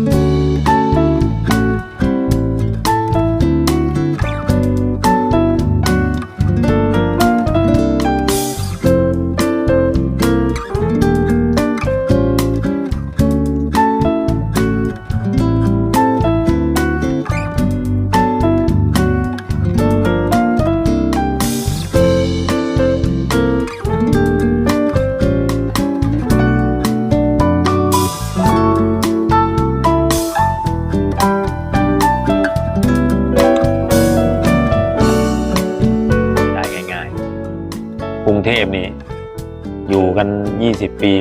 ไ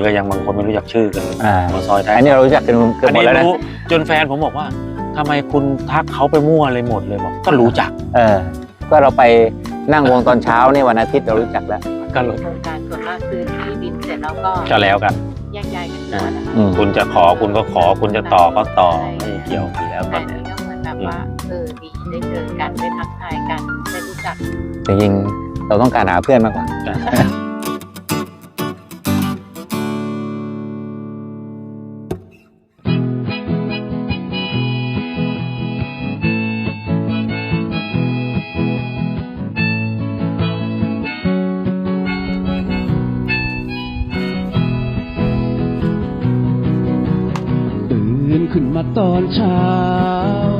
ก็ยังบางคนไม่รู้จักชื่อกันเลยอ่ามาซอยท้ายอันนี้เรารู้จักกันเกือบอันหมดนี้แล้วนะรู้จนแฟนผมบอกว่าทำไมคุณทักเขาไปมั่วเลยหมดเลยบอกก็รู้จักเออ ก็เราไปนั่งวงตอนเช้าเนี่ยวันอาทิตย์เรารู้จักแล้ว ก็รู้โครงการส่วนมากซื้อที่ดินเสร็จแล้วก็ก็แล้วกัน แยกย้ายกันอยู่นะคะอืม คุณจะขอคุณก็ขอคุณจะต่อก็ต่อไม่เกี่ยวกันแล้วแต่กันอันนี้ก็เหมือนแบบว่าเออดีได้เจอกันได้ทักทายกันได้รู้จักจริงๆเราต้องการหาเพื่อนมากกว่า นขึ้นมาตอนเช้า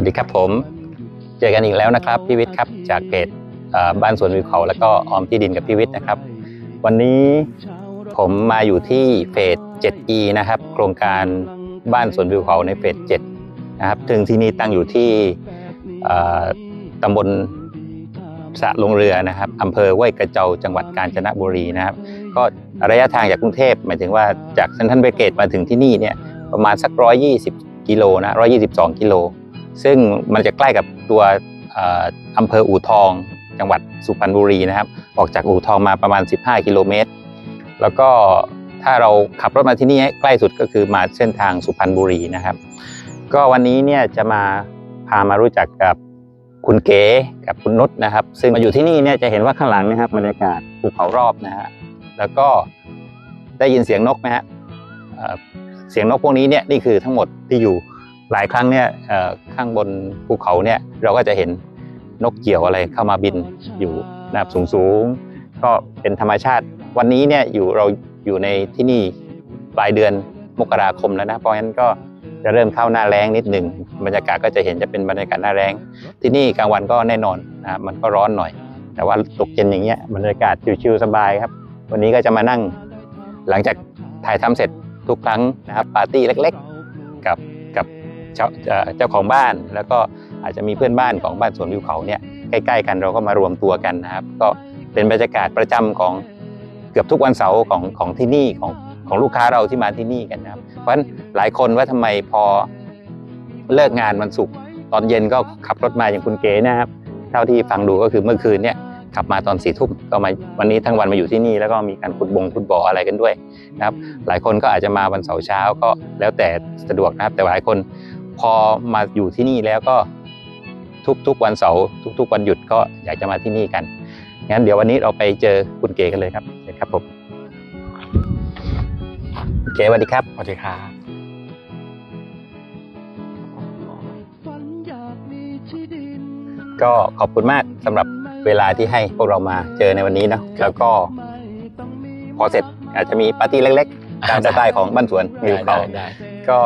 วัสดีครับผม เจอกันอีกแล้วนะครับพี่วิทย์ครับจากเพจบ้านสวนวิวเขา แล้วก็ออมที่ดินกับพี่วิทย์นะครับ วันนี้ผมมาอยู่ที่เฟส 7E นะครับ โครงการบ้านสวนวิวเขาในเฟส 7 นะครับถึงที่นี่ตั้งอยู่ที่ตำบลสะลงเรือนะครับอำเภอห้วยกระเจาจังหวัดกาญจนบุรีนะครับ ก็ระยะทางจากกรุงเทพหมายถึงว่าจากเซนทรัลเบเกตมาถึงที่นี่เนี่ยประมาณสัก 120 กิโลนะ 122 กิโล ซึ่งมันจะใกล้กับตัวอำเภออู่ทอง จังหวัดสุพรรณบุรีนะครับ ออกจากอู่ทองมาประมาณ 15 กิโลเมตร แล้วก็ถ้าเราขับรถมาที่นี่ใกล้สุดก็คือมาเส้นทางสุพรรณบุรีนะครับ ก็วันนี้เนี่ยจะมาพามารู้จักกับคุณเก๋กับคุณนุชนะครับ ซึ่งมาอยู่ที่นี่เนี่ยจะเห็นว่าข้างหลังนะครับบรรยากาศภูเขารอบนะฮะแล้วก็ได้ยินเสียงนกไหมฮะเสียงนกพวกนี้เนี่ยนี่คือทั้งหมดที่อยู่ หลายครั้งเนี่ยข้างบนภูเขาเนี่ยเราก็จะเห็นนกเกี่ยวอะไรเข้ามาบินอยู่นะครับสูงๆก็เป็นธรรมชาติ วันนี้เนี่ยอยู่เราอยู่ในที่นี่ปลายเดือนมกราคมแล้วนะเพราะฉะนั้นก็จะเริ่มเข้าหน้าแรงนิดหนึ่งบรรยากาศก็จะเห็นจะเป็นบรรยากาศหน้าแรงที่นี่กลางวันก็แน่นอนนะมันก็ร้อนหน่อย แต่ว่าตกเย็นอย่างเงี้ยบรรยากาศชิวๆสบายครับ วันนี้ก็จะมานั่งหลังจากถ่ายทำเสร็จทุกครั้งนะครับปาร์ตี้เล็ก ๆ กับ เจ้าเจ้าของบ้าน แล้วก็อาจจะมีเพื่อนบ้านของบ้านสวนวิวเขาเนี่ยใกล้ๆกันเราก็มารวมตัวกันนะครับ ก็เป็นบรรยากาศประจำของเกือบทุกวันเสาร์ของของที่นี่ของของลูกค้าเราที่มาที่นี่กันนะครับ เพราะฉะนั้นหลายคนว่าทำไมพอเลิกงานวันศุกร์ตอนเย็นก็ขับรถมาอย่างคุณเก๋นะครับ เท่าที่ฟังดูก็คือเมื่อคืนเนี่ยขับมาตอนสี่ทุ่มก็มาวันนี้ทั้งวันมาอยู่ที่นี่แล้วก็มีการขุดบงขุดบ่ออะไรกันด้วยนะครับ หลายคนก็อาจจะมาวันเสาร์เช้าก็แล้วแต่สะดวกนะครับ แต่หลายคน พอมาอยู่ที่นี่แล้วก็ทุกๆวันเสาร์ทุก ๆ วันหยุดก็อยากจะมาที่นี่กันงั้นเดี๋ยววันนี้เราไปเจอคุณเก๋กันเลยครับเชิญครับผมคุณเก๋สวัสดีครับสวัสดีครับฝันอยากมีที่ดินก็ขอบคุณมากสำหรับเวลาที่ให้พวกเรามาเจอในวันนี้เนาะแล้วก็พอเสร็จอาจจะมีปาร์ตี้เล็กๆตามสไตล์ของบ้านสวนวิวเขาได้ได้ก็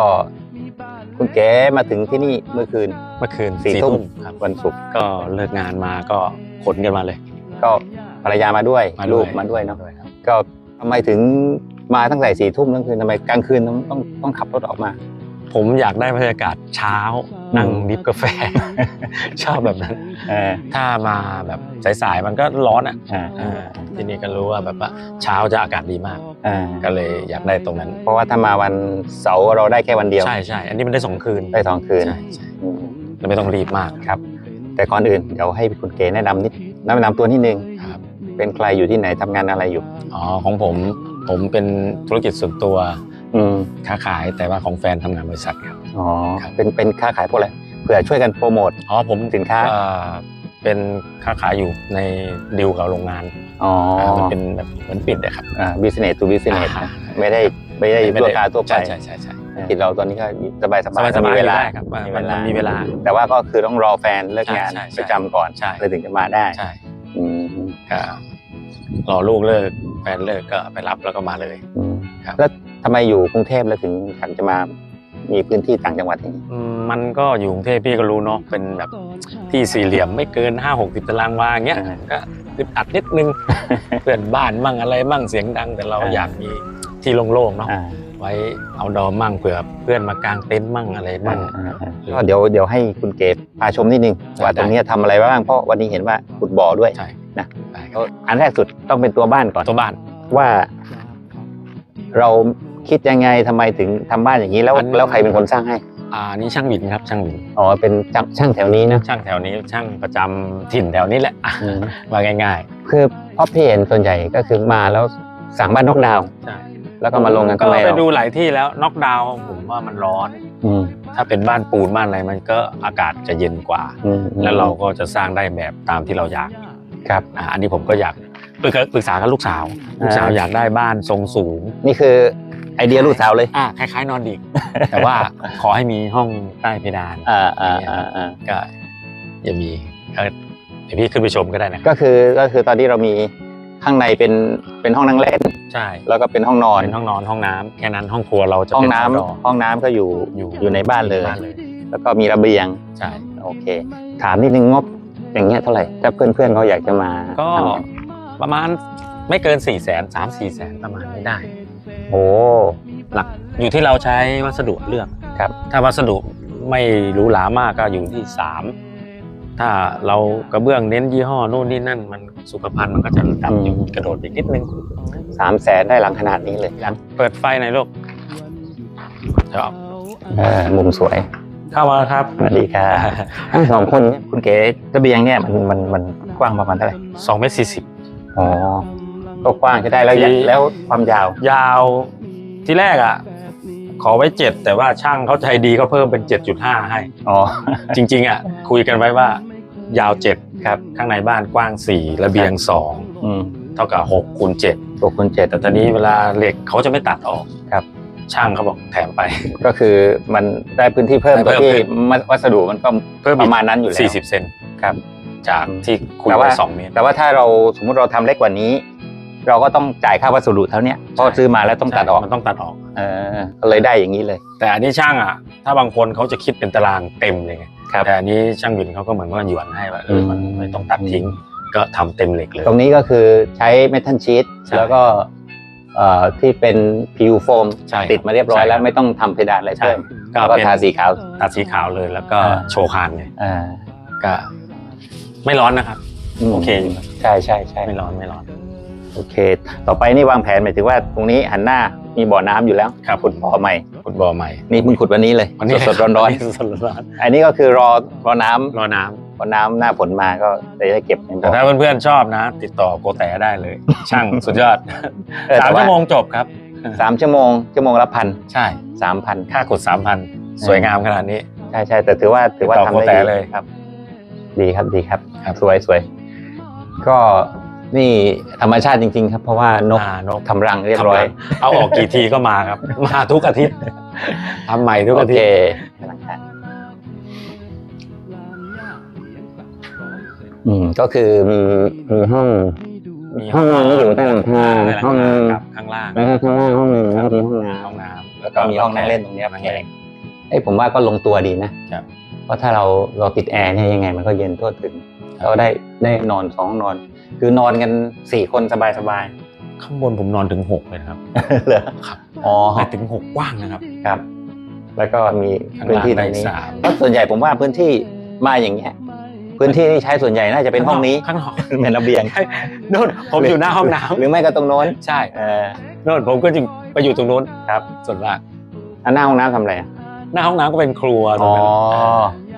คุณเก๋มาถึงที่นี่เมื่อคืนเมื่อคืนสี่สี่ทุ่ทุ่มมครับวันศุกร์ก็เลิกงานมาก็ขนกันมาเลย ก็ภรรยามาด้วยมาด้วย ลูกมาด้วยเนาะครับก็ทำไมถึงมาตั้งแต่สี่ทุ่มทั้งคืนทำไมกลางคืนต้องต้องต้องขับรถออกมา ผมอยากได้บรรยากาศเช้านั่งดิฟกาแฟ ชอบแบบนั้นเออถ้ามาแบบสายๆมันก็ร้อนอะอ่าเออทีนี้ก็รู้ว่าแบบว่าเช้าจะอากาศดีมากอ่าก็เลยอยากได้ตรงนั้น เพราะว่าถ้ามาวันเสาร์เราได้แค่วันเดียวใช่ใช่อันนี้มันได้สองคืนได้สองคืนใช่ใช่อืมแล้วไม่ต้องรีบมากครับ แต่ก่อนอื่นเดี๋ยวให้คุณเก๋แนะนำนิดแนะนำตัวนิดนึงครับเป็นใครอยู่ที่ไหนทำงานอะไรอยู่อ๋อของผมผมเป็นธุรกิจส่วนตัว อืมค้าขายแต่ว่าของแฟนทำงานบริษัทครับ อ๋อครับ เป็นเป็นค้าขายพวกอะไรเผื่อช่วยกันโปรโมท อ๋อผมสินค้า เอ่อเป็นค้าขายอยู่ในดิวกับโรงงานอ๋ออ่ามันเป็นแบบเหมือนปิดอะครับอ่า business to business อ่านะไม่ได้ไม่ได้ลูกค้าทั่วไปใช่ใช่ใช่ใช่กินเราตอนนี้ก็สบายสสบายบายสบายมีเวลา ได้ครับว่ามันมันมีเวลา แต่ว่าก็คือต้องรอแฟนเลิกงานใช่ใช่ใช่ประจำก่อนใช่ เลยถึงจะมาได้ใช่อืมก็รอลูกเลิกแฟนเลิกก็ไปรับแล้วก็มาเลย อืมครับ แล้ว ทำไมอยู่กรุงเทพแล้วถึงอยากจะมามีพื้นที่ต่างจังหวัดอย่างนี้อืมมันก็อยู่กรุงเทพพี่ก็รู้เนาะเป็นแบบที่สี่เหลี่ยมไม่เกินห้าหกสิบตารางวาอย่างเงี้ยอ่าก็อึดอัดนิดนึง เพื่อนบ้านมั่งอะไรมั่งเสียงดัง แต่เราอ่าอยากมีที่โล่งๆเนาะอ่าไว้เอาดอมั่งเผื่อเพื่อนมากางเต็นท์มั่งอะไรมั่งอ่าอ่าก็เดี๋ยวเดี๋ยวให้คุณเกศพาชมนิดนึงได้ว่าตรงเนี้ยทำอะไรบ้างเพราะวันนี้เห็นว่าขุดบ่อด้วยใช่นะได้คก็รับอันแรกสุดต้องเป็นตัวบ้านก่อนตัวบ้านว่าเรา คิดยังไงทำไมถึงทำบ้านอย่างนี้แล้วอันแล้วใครเป็นคนสร้างให้ อ่านี่ช่างหวินครับช่างหวินอ๋อเป็นช่างช่างแถวนี้นะช่างแถวนี้ช่างประจำถิ่นแถวนี้แหละอะอืมว่าง่ายคือเพราะพี่เห็นส่วนใหญ่ก็คือมาแล้วสั่งบ้านนอกดาวน์ๆใช่แล้วก็มาลงกันก็ข้างในไปเราดูหลายที่แล้วน็อกดาวน์ผมว่ามันร้อนอืมถ้าเป็นบ้านปูนบ้านอะไรมันก็อากาศจะเย็นกว่าอืมแล้วเราก็จะสร้างได้แบบตามที่เราอยากครับอ่าอันนี้ผมก็อยากปรึกษาปรึกษากับลูกสาว ลูกสาวอ่าอยากได้บ้านทรงสูง นี่คือ ไอเดียลูกสาวเลย อ่าคล้ายๆ นอนดิก แต่ว่าขอให้มีห้องใต้เพดานอ่าอ่าอ่าอ่าก็จะมีก็เดี๋ยวพี่ขึ้นไปชมก็ได้นะก็คือก็คือตอนที่เรามีข้างในเป็นเป็นห้องนั่งเล่น ใช่ แล้วก็เป็นห้องนอนเป็นห้องนอนห้องน้ำแค่นั้นห้องครัวเราจะห้องเป็นน้ำ outdoor ห้องน้ำก็อยู่อยู่อยู่ในบ้านเลยบ้านเลย แล้วก็มีระเบียงใช่โอเค ถามนิดนึงงบอย่างเงี้ยเท่าไหร่ถ้าเพื่อนเพื่อนๆเขาอยากจะมาก็ทประมาณ ไม่เกิน4ี่แสนสามสี่แสนประมาณนี้ได้ำโอ้หลักอยู่ที่เราใช้วัสดุเลือกครับ ถ้าวัสดุไม่หรูหรามากก็อยู่ที่สามถ้าเรากระเบื้องเน้นยี่ห้อนู่นนี่นั่น มันสุขภัณฑ์มันก็จะต่ำอยู่กระโดดอีกนิดนึงสามแสนได้หลังขนาดนี้เลยครับเปิดไฟหน่อยลูกเดี๋ยวเออมุมสวย เข้ามาครับสวัสดีครับทั้งสองคนเนี่ยคุณเก๋ระเบียงเนี่ยมันมันมันกว้างประมาณเท่าไหร่สองเมตรสี่สิบอ๋อ ก็กว้างจะได้แล้วที่แล้วความยาว ยาวที่แรกอะ ขอไว้เจ็ดแต่ว่าช่างเขาใจดีก็เพิ่มเป็นเจ็ดจุดห้าให้ อ๋อ จริง ๆ อะ คุยกันไว้ว่ายาวเจ็ดครับ ข้างในบ้านกว้างสี่ระเบียงสองอืมเท่ากับหกคูณเจ็ดตัวคุณเจ็ดแต่ตอนนี้เวลาเหล็กเขาจะไม่ตัดออกครับช่างเขาบอกแถมไป ก็คือมันได้พื้นที่เพิ่มได้ก็เพิ่มที่ขึ้นวัสดุมันก็เพิ่มประมาณนั้นอยู่แล้วสี่สิบเซนครับ จากอืมที่คุยแต่ว่าไว้สองเมตรแต่ว่าถ้าเราสมมุติเราทำเล็กกว่านี้ เราก็ต้องจ่ายค่าวัสดุเท่าเนี้ยเพราะซื้อมาแล้วต้องตัดออก มันต้องตัดออก เออก็เลยได้อย่างนี้เลย แต่อันนี้ช่างอะ ถ้าบางคนเขาจะคิดเป็นตารางเต็มเลยไงครับแต่อันนี้ช่างวินเขาก็เหมือนว่าหยวนให้ว่าเออมันอืมไม่ต้องตัดทิ้ง ก็ทำเต็มเหล็กเลย ตรงนี้ก็คือใช้เมทัลชีตใช่แล้วก็เอ่อที่เป็นผิวโฟมใช่ติดมาเรียบร้อยใช่แล้วครับไม่ต้องทำเพดานอะไรใช่เพิ่มก็แล้วก็เป็นทาสีขาวตัดสีขาวเลยแล้วก็อ่าโชว์คานเลยอ่าก็ไม่ร้อนนะครับมโอเคอยู่ครับใช่ใช่ใช่ไม่ร้อนไม่ร้อน โอเค ต่อไปนี่วางแผนหมายถึงว่าตรงนี้หันหน้ามีบ่อน้ำอยู่แล้วครับ ขุดบ่อใหม่ ขุดบ่อใหม่ นี่เพิ่งขุดวันนี้เลยวันนี้ สดๆร้อนสดๆร้อนๆอันนี้ก็คือรอรอน้ำๆรอน้ำอน้ำหน้าฝนมาก็เลยได้เก็บในบ่แต่อถ้าเพื่อนๆชอบนะ ติดต่อโกแตได้เลย ช่างสุดยอดเออสามแต่ว่าชั่วโมงจบครับ สามชั่วโมงชั่วโมงละพันใช่สามพัน ค่ากดสามพันสวยงามขนาดนี้ ใช่ใช่แต่ถือว่าถือว่าติดต่อทำได้โกแตดีเลยครับ ดีครับดีครับ ครับ สวยสวยก็ นี่ธรรมชาติจริง ๆ ครับ เพราะว่านกอ่านก ทำรังเรียบร้อย เอาออกกี่ทีก็มาครับ มาทุกอาทิตย์ทำใหม่ทุกโออาทิเคตย์ อืมก็คือมีมีห้อง มีห้องนอนก็อยู่ใต้หลังคาใต้หลังห้องนึคางครับข้างล่างแล้วก็ข้างล่างห้องหนึ่งแล้วก็มีห้องน้ห้องน้ำำแล้วก็มีห้องนั่งเล่นตรงเนี้ยนั่งแขเล่กนเอ้ยผมว่าก็ลงตัวดีนะครับ เพราะถ้าเราเราติดแอร์เนี่ยยังไงมันก็เย็นทั่วถึง เราได้ได้นอนสองนอน คือนอนกันสี่คนสบายสบายข้างบนผมนอนถึงหกเลยนะครับๆเหรอครับอ๋อแต่ถึงหกกว้างนะครับครับ แล้วก็มีข้างพื้นล่างที่ตรได้งนี้สามเพราะส่วนใหญ่ผมว่าพื้นที่มาอย่างเงี้ยพื้นที่ที่ใช้ส่วนใหญ่น่าจะเป็นห้องนี้ข้างนอกเป็นระเบียงนู่นผมอยู่หน้าห้องน้หรือไม่ก็ตรงโน้นำใช่เออนู่นผมก็จะไปอยู่ตรงนู้นครับ ส่วนมากอันหน้าห้องน้ำทำอะไรอะหน้าห้องน้ำก็เป็นครัวตรอ๋งอนั้น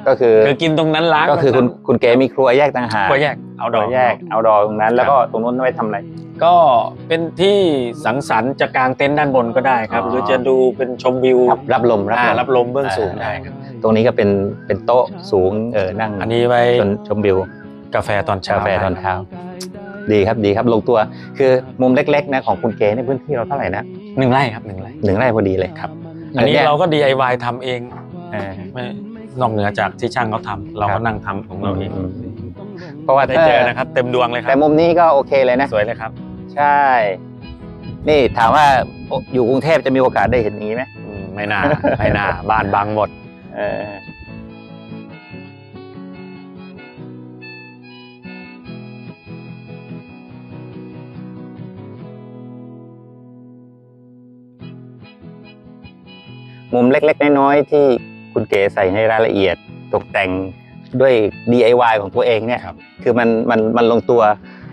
ก็คือคือกินตรงนั้นล้างก็คือคุณคุณเก๋มีครัวแยกต่างหากครัวแยกเอาดครัอวกแยกเอาดอตรงนั้น แล้วก็ตรงนู้นไว้ทำอะไร ก็เป็นที่สังสรรค์จะกางเต็นท์ด้านบนก็ได้ครับอ๋อหรือจะดูเป็นชมวิวรับรับลมรับอ่าลมรับลมเบื้องสูงอ่าได้ครับตรงนี้ก็เป็นเป็นโต๊ะสูงเออนั่งอันนี้ไว้ชมชมวิวกาแฟตอนเช้ากาแฟตอนเช้าดีครับดีครับลงตัวคือมุมเล็กๆนะของคุณเก๋ในพื้นที่เราเท่าไหร่นะหนึ่งไร่ครับหนึ่งไร่หนึ่งไร่พอดีเลยครับ อันนี้ยเราก็ DIY ทำเองเออไม่ นอกเหนือจากที่ช่างเขาทำเราครัก็บนั่งทำของเราเองอืมเพราะว่าได้เจอนะครับ เต็มดวงเลยคแต่รับมุมนี้ก็โอเคเลยนะ สวยเลยครับใช่ นี่ถามว่าอยู่กรุงเทพจะมีโอกาสได้เห็นอย่างนี้ไหมอืมไม่น่าไม่น่าบ้านบังหมด เออมุมเล็กๆ น้อยๆที่ คุณเก๋ใส่ในรายละเอียดตกแต่งด้วย DIY ของตัวเองเนี่ยครับ คือมันมันมันลงตัว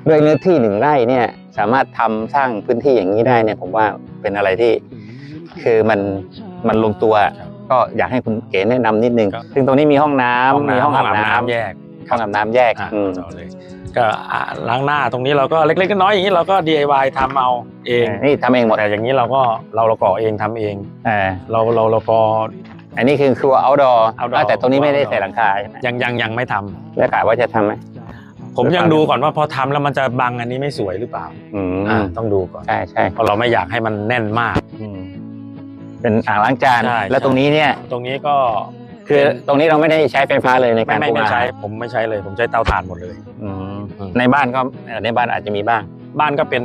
ด้วยเนื้อที่หนึ่งไร่เนี่ยสามารถทำสร้างพื้นที่อย่างนี้ได้เนี่ยผมว่าเป็นอะไรที่คือมันมันลงตัวครับก็อยากให้คุณเก๋แนะนำนิดนึง ครับ ซึ่งตรงนี้มีห้องน้ำมีห้องอาบน้ำแยกห้องอาบน้ำแยกอะอืมเอาเลยก็อะล้างหน้าตรงนี้เราก็เล็กๆน้อยๆอย่างนี้เราก็ DIY ทำเอาเองนี่ทำเองหมดแต่อย่างนี้เราก็เราเราก่อเองทำเอง เออเราเราเราก่อ อันนี้คือครัว outdoor outdoor แต่ตรงนี้ไม่ได้ outdoor ใส่หลังคาใช่ไหมยังยังยังไม่ทำแล้วกะว่าจะทำไหม ผมยังดูก่อนว่าพอทำแล้วมันจะบังอันนี้ไม่สวยหรือเปล่าอืมอ่าต้องดูก่อนใช่ใช่เพราะเราไม่อยากให้มันแน่นมาก อืมเป็นอ่างล้างจาน ใช่แล้วใช่ตรงนี้เนี่ย ตรงนี้ก็คือตรงนี้เราไม่ได้ใช้ไฟฟ้าเลยในไม่การไม่ปรุงไม่อาใช้ หารผมไม่ใช้เลย ผมใช้เตาถ่านหมดเลย อืมอืม ในบ้านก็เอ่อในบ้านอาจจะมีบ้าง บ้านก็เป็น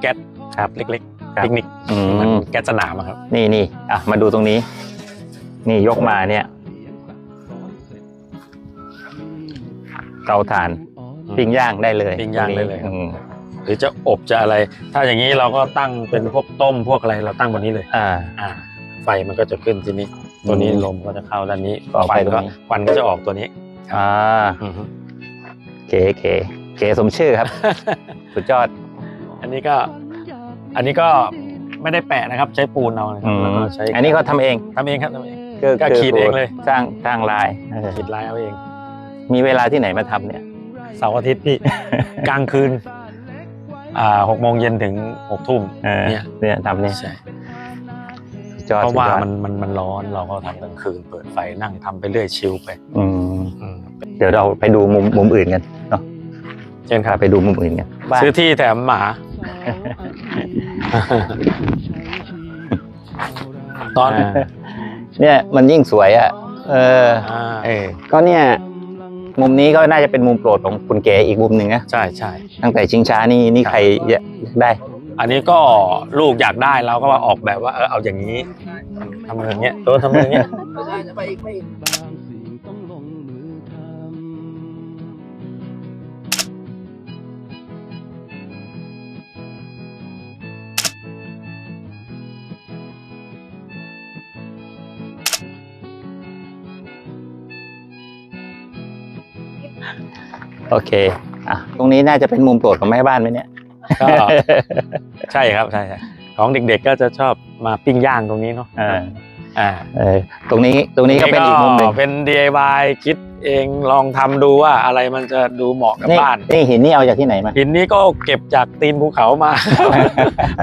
แก๊สครับเล็กครับ ๆปิกนิกอืมมันแก๊สสนามอะครับ นี่นี่อะมาดูตรงนี้ นี่ยกมาเนี่ย เตาถ่านปิ้งย่างได้เลยปิ้งย่างได้เลยครับอืมหรือจะอบจะอะไร ถ้าอย่างนี้เราก็ตั้งเป็นพวกต้มพวกอะไรเราตั้งบนนี้เลย อ่า อ่า ไฟมันก็จะขึ้นที่นี้ ตัวนี้อืมลมก็จะเข้าด้านนี้ออกควัไปนตรงก็นี้ ควันก็จะออกตัวนี้อ่าอือฮึเก๋เก๋เก๋สมชื่อครับ สุดยอด อันนี้ก็ อันนี้ก็ไม่ได้แปะนะครับ ใช้ปูนเอานะคอืรับมแล้วก็ใช้อันนี้เขาทำเอง ทำเองครับทำเองคือ ก็คือขีดเองเลย สร้างสร้างลายเออขีดลายเอาเอง มีเวลาที่ไหนมาทำเนี่ยเสาร์อาทิตย์พี่กลางคืนอ่าหกโมงเย็นถึงหกทุ่มเออเนี่ยเนี่ยทำเนี่ยใช่สุดยอดเพราะว่าสุดยอดมันมันมันร้อนเราก็ทำกลางคืน เปิดไฟนั่งทำไปเรื่อยชิลไปอืมอืมเดี๋ยวเราไปดูมุมมุมอื่นกันเนาะเช่นคพารับไปดูมุมอื่นกันบ้านซื้อที่แถมหมา ตอน เออเนี่ยมันยิ่งสวยอะ เออ อ่าเออ ก็เนี่ย มุมนี้ก็น่าจะเป็นมุมโปรดของคุณเก๋อีกมุมหนึ่งนะ ใช่ใช่ตั้งแต่ชิงช้านี่นี่ใครอยากได้ อันนี้ก็ลูกอยากได้เราก็มาออกแบบว่าเออเอาอย่างนี้ทำอย่างเงี้ยตัวทำอย่างเงี้ยบางสิ่งต้อง โอเคอะตรงนี้น่าจะเป็นมุมโปรดของแม่บ้านไหมเนี่ยก็ใช่ครับใช่ใช่ของเด็กๆก็จะชอบมาปิ้งย่างตรงนี้เนาะเอออ่าเออตรงนี้ตรงนี้ก็เป็นอีกมุมหนึ่งเป็น DIY คิดเองลองทำดูว่าอะไรมันจะดูเหมาะกับนี่บ้านนี่หินนี่เอาจากที่ไหนมาหินนี้ก็เก็บจากตีนภูเขามา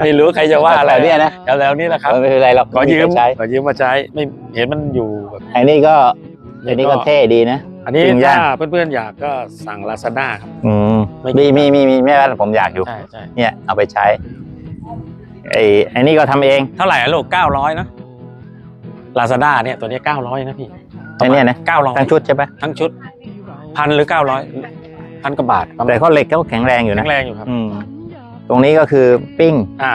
ไม่รู้ใครจะว่าอะไรแถวเนี้ยนะแล้วนี่แหละครับเออไม่เป็นไรหรอกขอยืมไใช้ขอยืมมาใช้ไม่เห็นมันอยู่แบบอันนี้ก็อันนี้ก็เท่ดีนะ อันนี้ปิ้งย่าถ้างเพื่อนๆอยากก็สั่งลาซาด้าครับ อืมไม่มีมีมีมีแม่บ้านผมอยากอยู่ ใช่ใช่เนี่ยเอาไปใช้ไอ้ไอ้นี่ก็ทำเองเท่าไหร่อะลูกเก้าร้อยนะลาซาด้าเนี่ยตัวนี้เก้าร้อยนะพี่ไอ้เนี่ยนะเก้าร้อยทั้งชุดใช่ปะทั้งชุดพันหรือเก้าร้อยพันกว่าบาทประมาแต่ณข้อเหล็กก็แข็งแรงอยู่แข็นะงแรงอยู่ครับ อืมตรงนี้ก็คือปิ้ง อ่า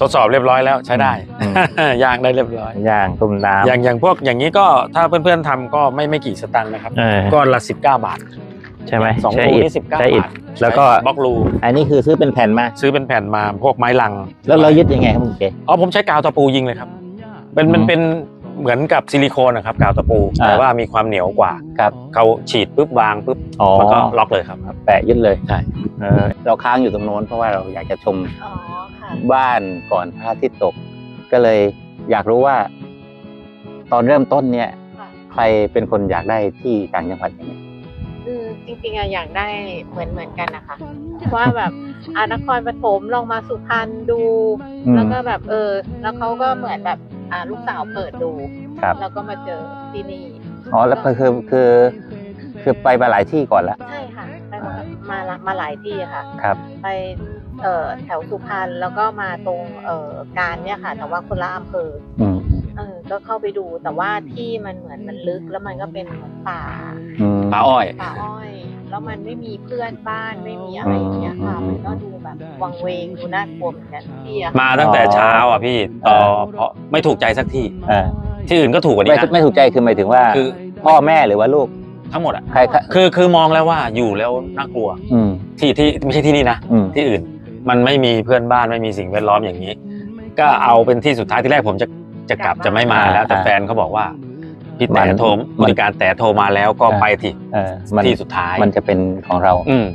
ทดสอบเรียบร้อยแล้วใช้ได้อืม ย่างได้เรียบร้อย ย่างต้มน้อย่างอย่างพวกอย่างนี้ก็ถ้าเพื่อนๆทำก็ไม่ไม่กี่สตังค์นะครับำเออก้อนละสิบเก้าบาทใช่ไหมสองใช้รูอิฐนี่สิบเก้าใช้อิฐ บาทแล้วก็ บล็อกรูอันนี้คือซื้อเป็นแผ่นมา ซื้อเป็นแผ่นมาพวกไม้ลังแล้วเรายึดยังไงครับคุณเก๋ อ๋อผมใช้กาวตะปูยิงเลยครับเป็นมันอืม เป็น เหมือนกับซิลิโคนนะครับกาวตะปู อ่า แต่ว่ามีความเหนียวกว่าครับ เขาฉีดปุ๊บวางปุ๊บอ๋อมันก็ล็อกเลยครับ แปะยึดเลยใช่ เออเราค้างอยู่ตรงโน้นเพราะว่าเราอยากจะชมอ๋อค่ะบ้านก่อนพระอาทิตย์ตก ก็เลยอยากรู้ว่า ตอนเริ่มต้นเนี่ย ค่ะใครเป็นคนอยากได้ที่ต่างจังหวัดอย่างเงี้ย อืมจริงๆอะอยากได้เหมือนเหมือนกันนะคะว่าแบบอานครปฐมลองมาสุพรรณดู อืม แล้วก็แบบเออ แล้วเขาก็เหมือนแบบ อ่าลูกสาวเปิดดูครับ แล้วก็มาเจอที่นี่อ๋อแล้วก็คือคือคือไปมาหลายที่ก่อนละใช่ค่ะไปมามาละมาหลายที่ค่ะ ครับ ไปเอ่อแถวสุพรรณแล้วก็มาตรงเอ่อการเนี่ยค่ะ แต่ว่าคนละอำเภออืมเออก็เข้าไปดูแต่ว่าที่มันเหมือนมันลึกแล้วมันก็เป็นเหมือนป่าอืมปลาอ้อยป่าอ้อย แล้วมันไม่มีเพื่อนบ้านไม่มีอะไรอย่างเงี้ยค่ะอืมมันก็ดูแบบวังเวงดูน่ากลัวเหมือนกันที่อะมาตั้งแต่เช้าอะพี่ต่อเพราะไม่ถูกใจสักที่เออที่อื่นก็ถูกกว่าไม่นี้นะ ไม่ถูกใจคือหมายถึงว่าคือ พ่อแม่หรือว่าลูกทั้งหมดอะใครใครคือคือมองแล้วว่าอยู่แล้วน่ากลัว อืมที่ที่ไม่ใช่ที่นี่นะ อืมที่อื่นมันไม่มีเพื่อนบ้านไม่มีสิ่งแวดล้อมอย่างนี้ ก็เอาเป็นที่สุดท้ายที่แรกผมจะจะกลับจะไม่มาแล้ว แต่แฟนเขาบอกว่า พี่แต่โทรบริการแต่โทรมาแล้วก็ไปที่เออมันที่สุดท้ายมันจะเป็นของเรา อืม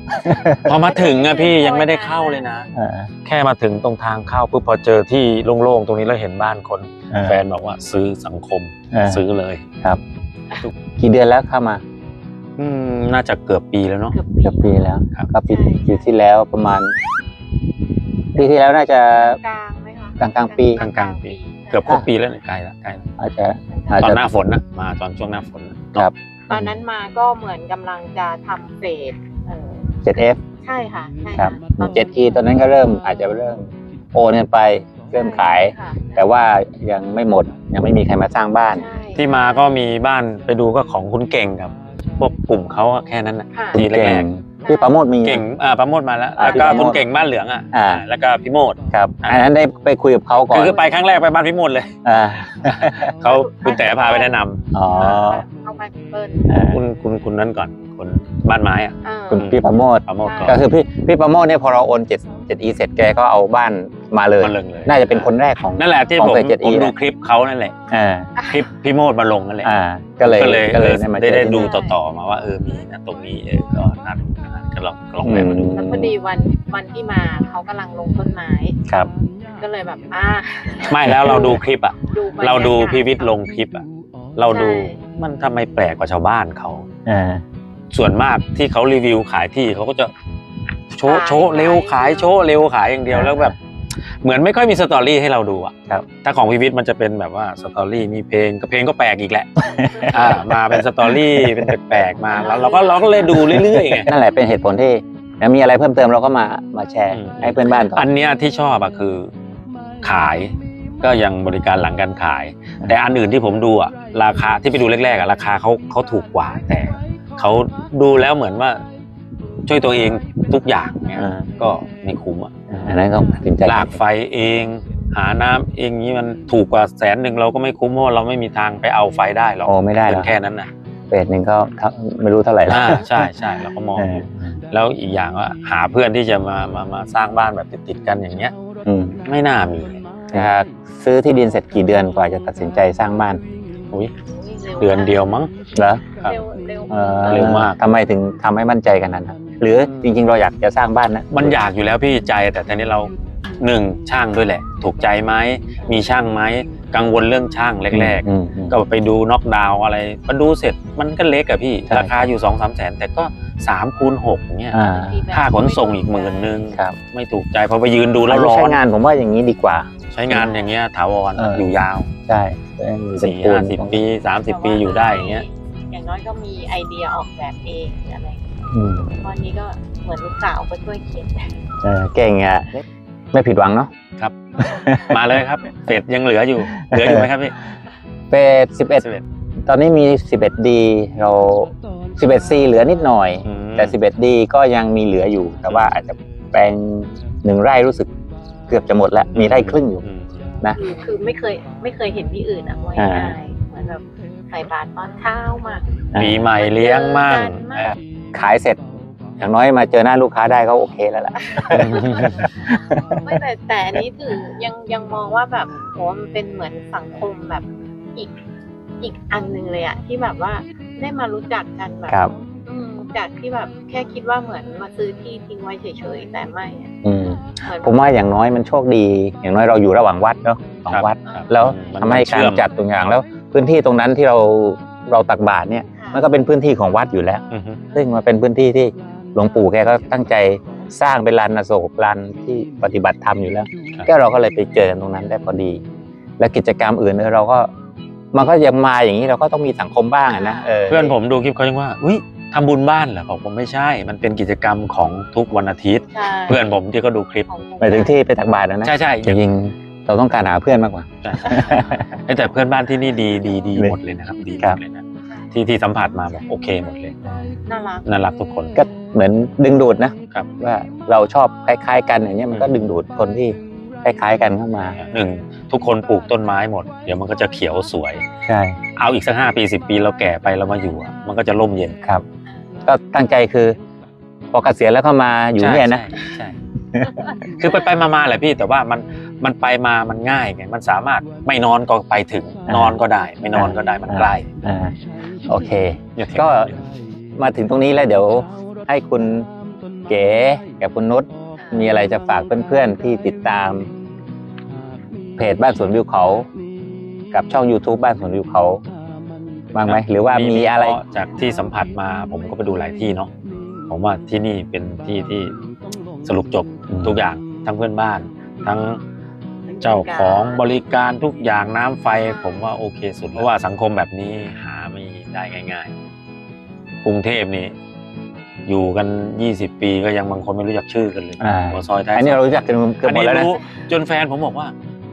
พอมาถึงอะพี่ยังไม่ได้เข้าเลยนะเออแค่มาถึงตรงทางเข้าปุ๊บพอเจอที่โล่งๆตรงนี้แล้วเห็นบ้านคนเออแฟนบอกว่าซื้อสังคมเออซื้อเลยครับ กี่เดือนแล้วเข้ามาอืมน่าจะเกือบปีแล้วเนาะเกือบเกือบปีแล้วครับก็ปีใช่ปีที่แล้วประมาณปีที่แล้วน่าจะกลางไหมคะกลางกลางๆปีกลางๆปีเกือบครบปีแล้วเนี่ยใกล้แล้วใกล้แล้วอาจจะอาจตอนจะ หน้าฝนนะมาตอนช่วงหน้าฝนนะ ครับ ตอนนั้นมาก็เหมือนกำลังจะทำเฟสเออ 7F ใช่ค่ะใช่ครัค่ะบ 7E ตอนนั้นก็เริ่มอาจจะเริ่มโอนกันไปเริ่มขาย ค่ะแต่ว่ายังไม่หมดยังไม่มีใครมาสร้างบ้าน ใช่ที่มาก็มีบ้านไปดูก็ของคุณเก่งครับ พวกกลุ่มเขาอะแค่นั้นนะค่ะ ทีแรเก่กง พี่ประโมทมีๆเก่งอ่าประโมทมาแล้วอ่าแล้วก็พี่ประโมท คุณเก่งบ้านเหลืองอะอ่าแล้วก็พี่โมดครับอ่าอันนั้นได้ไปคุยกับเขาก่อนคือไปครั้งแรกไปบ้านพี่โมดเลย อ่าเขาคุณแต่พาไปแนะนำอ๋อเข้าไปเปิ้ลอ่าคุณคุณคุณนั้นก่อน คนบ้านไม้อะเออคุณพี่ประโมทประโมทก่อนก็คือพี่พี่ประโมทเนี่ยพอเราโอน7 7E เสร็จแกก็เอาบ้านมาเลย มาเลยเลยน่าจะเป็นคนแรกของ นั่นแหละที่ของผมเฟซ 7E ผมดูนะคลิปเขานั่นแหละอ่าคลิปพี่โมดมาลงนั่นแหละอ่า ก็เลยก็เลยก็เลยเออมาได้เจอได้ที่ดูนี่ ต่อๆมาว่าเออมีนะตรงนี้เออก็น่าดูนะก็ลองลองแวะมาดูอืมแล้วพอดีวันวันที่มาเขากำลังลงต้นไม้ ครับ ก็เลยแบบอ่าไม่แล้วเราดูคลิปอะ ดูบยกศ เราดูพีวิทย์ลงคลิปอะ เราดูใช่ มันทำไมแปลกกว่าชาวบ้านเขา อ่า ส่วนมากที่เขารีวิวขายที่เขาก็จะโชว์โชว์เร็วขายโชว์เร็วขายอย่างเดียวแล้วแบบ เหมือนไม่ค่อยมีสตอรี่ให้เราดูอะครับถ้าของพีวิทย์มันจะเป็นแบบว่าสตอรี่มีเพลงก็เพลงก็แปลกอีกแหละอ่ามาเป็นสตอรี่เป็นแปลกๆมาแล้วเราก็เราก็เลยดูเรื่อยๆไงนั่นแหละเป็นเหตุผลที่แล้วมีอะไรเพิ่มเติมเราก็มามาแชร์อืมให้เพื่อนบ้านก่อนอันเนี้ยที่ชอบอะคือขายก็ยังบริการหลังการขาย แต่อันอื่นที่ผมดูอะราคาที่ไปดูแรกๆอะราคาเขาเขาถูกกว่าแต่ เขาดูแล้วเหมือนว่าช่วยตัวเองทุกอย่างเนี่ยอ่า ก็ไม่คุ้มอะอันนั้นก็ตัดสินใจลากไฟเอง หาน้ำเองนี้มันถูกกว่าแสนหนึ่งเราก็ไม่คุ้มเพราะว่าเราไม่มีทางไปเอาไฟได้หรอกโอ้ไม่ได้หรอกแค่นั้นนะเฟสหนึ่งก็เท่าไม่รู้เท่าไหร่แล้วอ่าใช่ใช่เราก็มอง เอออยู่แล้วอีกอย่างว่าหาเพื่อนที่จะมามามาสร้างบ้านแบบติดๆกันอย่างเงี้ย อืมไม่น่ามีนะครับซื้อที่ดินเสร็จกี่เดือนกว่าจะตัดสินใจสร้างบ้านอุ้ยร็ว เดือนเดียวมั้งเหรอครับเร็วเร็วเออเร็วมากทำไมถึงทำให้มั่นใจกันนั้นครับหรือจริงๆ เราอยากจะสร้างบ้านนะมันอยากอยู่แล้วพี่ใจแต่ทีนี้เราหนึ่งช่างด้วยแหละ ถูกใจไหมมีช่างไหม กังวลเรื่องช่างแรกอืมอืมๆก็ไปดูน็อกดาวน์อะไรมาดูเสร็จมันก็เล็กอะพี่ใช่ราคาอยู่สองสามแสนแต่ก็สามคูณหกเงี้ยอ่าค่าขนส่งอีกหมื่นนึงครับไม่ถูกใจพอไปยืนดูแล้วอายุร้อใช้นงานผมว่าอย่างนี้ดีกว่า ใช้งานอย่างเงี้ยถาวรเออออยู่ยาวใช่เป็นสี่ปูนห้าสิบปีสามสิบปีอยู่ได้อย่างเงี้ยอย่างน้อยก็มีไอเดียออกแบบเองหรืออะไรอืมตอนนี้ก็เหมือนลูกสาวก็ช่วยเขียนเออเก่งอะ ไม่ผิดหวังเนาะครับ มาเลยครับเป็ดยังเหลืออยู่ เหลืออยู่ไหมครับพี่เป็ดสิบเอ็ดสิบเอ็ดตอนนี้มี 11D เรา 11C เหลือนิดหน่อยอืมแต่ 11D ก็ยังมีเหลืออยู่ แต่ว่าอาจจะแปลงหนึ่งไร่รู้สึกเกือบจะหมดแล้ว มีไร่ครึ่งอยู่อืมนะคือคือไม่เคยไม่เคยเห็นที่อื่นอะว่าอ่าง่ายๆเหมือนแบบใส่บาตรตอนเช้ามาปีใหม่เลี้ยงมั่งเจอกันมั่งขายเสร็จ อย่างน้อยมาเจอหน้าลูกค้าได้ก็โอเคแล้วล่ะ ไม่แต่แต่อันนี้ถือยังยังมองว่าแบบโหมันเป็นเหมือนสังคมแบบอีกอีกอันหนึ่งเลยอะที่แบบว่าได้มารู้จักกันแบบครับ อืมจากที่แบบแค่คิดว่าเหมือนมาซื้อที่ทิ้งไว้เฉยๆแต่ไม่อะอืมเหมือนผมว่าอย่างน้อยมันโชคดี อย่างน้อยเราอยู่ระหว่างวัดเนาะสองครับวัด ครับแล้วมันทำให้มันเชื่การอมจัดตรงอย่างแล้ว พื้นที่ตรงนั้นที่เราเราตักบาตรเนี่ย ค่ะมันก็เป็นพื้นที่ของวัดอยู่แล้ว อือฮึซึ่งมันเป็นพื้นที่ที่ หลวงปู่แกก็ตั้งใจสร้างเป็นลานอโศกลานที่ปฏิบัติธรรมอยู่แล้วก็เราก็เลยไปเจอกันตรงนั้นได้พอดี และกิจกรรมอื่นเนี่ยเราก็มันก็ยังมาอย่างนี้เราก็ต้องมีสังคมบ้างอะนะเออเพื่อนผมดูคลิปเขายังว่าอุ้ยทำบุญบ้านเหรอบอกผมไม่ใช่ มันเป็นกิจกรรมของทุกวันอาทิตย์ใช่เพื่อนผมที่เขาดูคลิปของหมายถึงที่ไปตักบาตรนะนะใช่ใช่จริงๆเราต้องการหาเพื่อนมากกว่าใช่เอ้ยแต่เพื่อนบ้านที่นี่ดีดีดีเลยหมดเลยนะครับ ดีหครัมบดเลยนะที่ที่สัมผัสมาบอกโอเคหมดเลยน่ารักน่ารักทุกคนก็ เหมือนดึงดูดนะครับว่าเราชอบคล้าย ๆ กันอย่างเงี้ยมันก็ดึงดูดคนที่คล้ายๆกันเข้ามาหนึ่งทุกคนปลูกต้นไม้หมด เดี๋ยวมันก็จะเขียวสวย ใช่ เอาอีกสักห้าปีสิบปีเราแก่ไปเรามาอยู่อะมันก็จะร่มเย็นครับ ก็ตั้งใจคือพอเกษียณแล้วเข้ามาอยู่เนี่ยนะใช่ใช่คือไปไปมามาแหละพี่แต่ว่ามันมันไปมามันง่ายไงมันสามารถไม่นอนก็ไปถึงอ่านอนก็ได้ ไม่นอนก็ได้มันใกล้อ่าโอเคเนี่ยก็มาถึงตรงนี้แล้วเดี๋ยว ให้คุณเก๋กับคุณนุชมีอะไรจะฝากเพื่อนๆที่ติดตาม เพจบ้านสวนวิวเขา กับช่อง YouTube บ้านสวนวิวเขาบ้างไหมหรือว่ามีอะไรเพาจากที่สัมผัสมา ผมก็ไปดูหลายที่เนาะผมว่าที่นี่เป็นที่ที่สรุปจบอืมทุกอย่างทั้งเพื่อนบ้าน ทั้งเจ้าของบริการทุกอย่างน้ำไฟ ผมว่าโอเคสุดเพราะว่าสังคมแบบนี้หาไม่ได้ง่าย ๆ กรุงเทพนี่ อยู่กัน 20 ปีก็ยังบางคนไม่รู้จักชื่อกันเลยอ่าหัวซอยท้ายอันนี้เรารู้จักกันเกือบอันหมดนี้แล้วนะรู้จนแฟนผมบอกว่า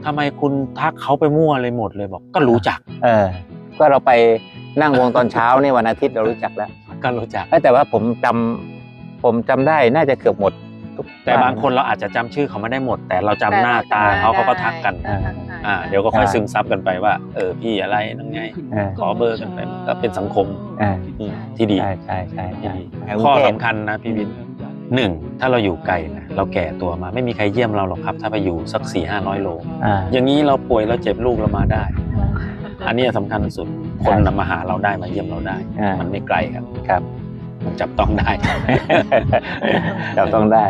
ทำไมคุณทักเขาไปมั่วเลยหมดเลยบอก ก็รู้จัก เออ ก็เราไปนั่งวงตอนเช้าเนี่ยวันอาทิตย์เรารู้จักแล้ว ก็รู้จักเอ้ยแต่ว่าผมจำผมจำได้น่าจะเกือบหมดทุกแต่บางคนเราอาจจะจำชื่อเขาไม่ได้หมด แต่เราจำหน้าตาเขาเขาก็ทักกัน อ่าอ่าเดี๋ยวก็ค่อยซึมซับกันไปว่าเออพี่อะไรนั่งไงเออขอเบอร์กันไปก็เป็นสังคมอ่าอืมที่ดีใช่ใช่ใช่ที่ใช่ดีในกรุข้องเทพสำคัญนะพี่วินหนึ่งถ้าเราอยู่ไกลนะเราแก่ตัวมาไม่มีใครเยี่ยมเราหรอกครับ ถ้าไปอยู่สักสี่ห้าร้อยโลอ่าอย่างนี้เราป่วยเราเจ็บลูกเรามาได้ อันนี้สำคัญสุดคนนำมาหาเราได้มาเยี่ยมเราได้อ่ามันไม่ไกลครับครับมันจับต้องได้เราต้องได้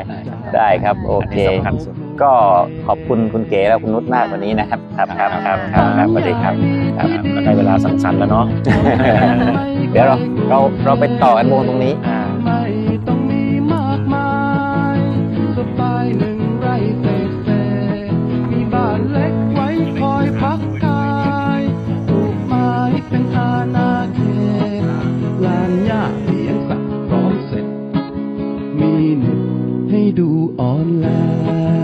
ได้ครับโอเคนนี้สำคัญสุด ก็ขอบคุณคุณเก๋และคุณนุชมากวันนี้นะครับ ครับครับครับครับสวัสดีครับครับก็ได้เวลาสังสรแล้วเนาะเดี๋ยวเราเราเราไปต่ออันวงตรงนี้อ่าดูออนไลน์